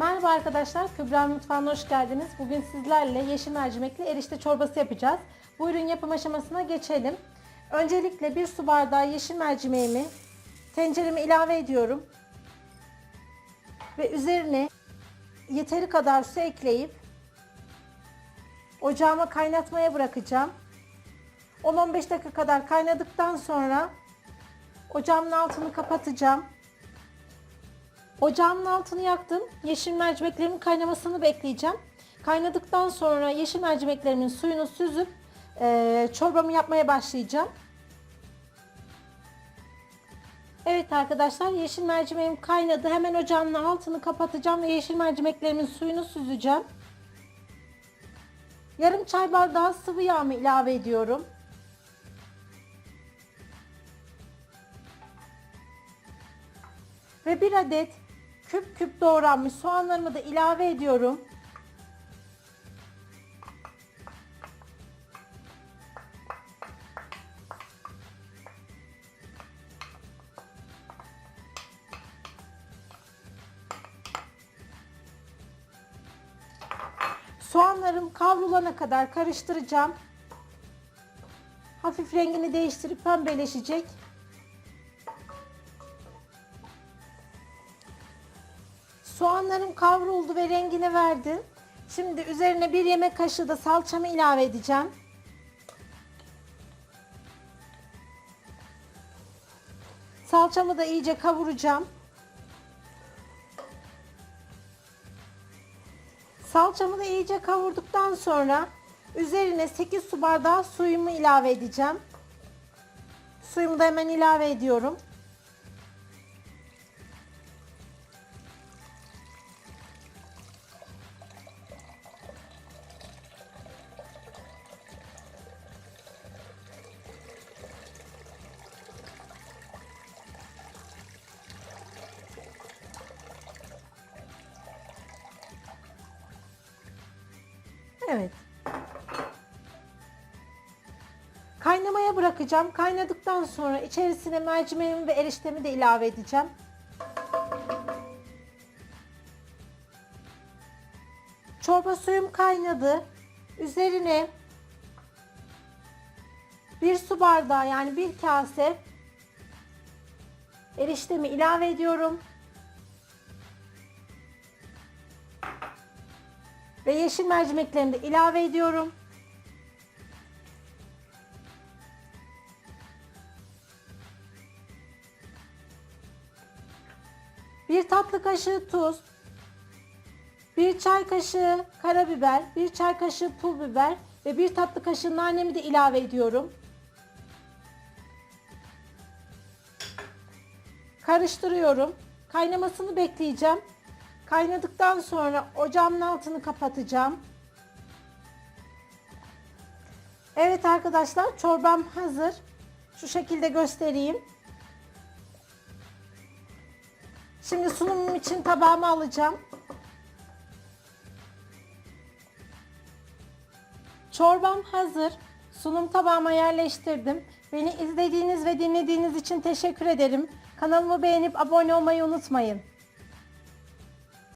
Merhaba arkadaşlar, Kübra Mutfağı'na hoş geldiniz. Bugün sizlerle yeşil mercimekli erişte çorbası yapacağız. Bu ürün yapım aşamasına geçelim. Öncelikle bir su bardağı yeşil mercimeğimi tencereme ilave ediyorum. Ve üzerine yeteri kadar su ekleyip ocağıma kaynatmaya bırakacağım. 10-15 dakika kadar kaynadıktan sonra ocağımın altını kapatacağım. Ocağımın altını yaktım. Yeşil mercimeklerimin kaynamasını bekleyeceğim. Kaynadıktan sonra yeşil mercimeklerimin suyunu süzüp e, çorbamı yapmaya başlayacağım. Evet arkadaşlar yeşil mercimeğim kaynadı. Hemen ocağımın altını kapatacağım ve yeşil mercimeklerimin suyunu süzeceğim. Yarım çay bardağı sıvı yağımı ilave ediyorum. Ve bir adet küp küp doğranmış soğanlarımı da ilave ediyorum. Soğanlarım kavrulana kadar karıştıracağım. Hafif rengini değiştirip pembeleşecek. Soğanlarım kavruldu ve rengini verdi. Şimdi üzerine bir yemek kaşığı da salçamı ilave edeceğim. Salçamı da iyice kavuracağım. Salçamı da iyice kavurduktan sonra üzerine 8 su bardağı suyumu ilave edeceğim. Suyumu da hemen ilave ediyorum. Evet. Kaynamaya bırakacağım. Kaynadıktan sonra içerisine mercimeğimi ve eriştemi de ilave edeceğim. Çorba suyum kaynadı. Üzerine bir su bardağı yani bir kase eriştemi ilave ediyorum. Ve yeşil mercimeklerini de ilave ediyorum. Bir tatlı kaşığı tuz, bir çay kaşığı karabiber, bir çay kaşığı pul biber ve bir tatlı kaşığı nanemi de ilave ediyorum. Karıştırıyorum. Kaynamasını bekleyeceğim. Kaynadıktan sonra ocağımın altını kapatacağım. Evet arkadaşlar çorbam hazır. Şu şekilde göstereyim. Şimdi sunumum için tabağıma alacağım. Çorbam hazır. Sunum tabağıma yerleştirdim. Beni izlediğiniz ve dinlediğiniz için teşekkür ederim. Kanalımı beğenip abone olmayı unutmayın.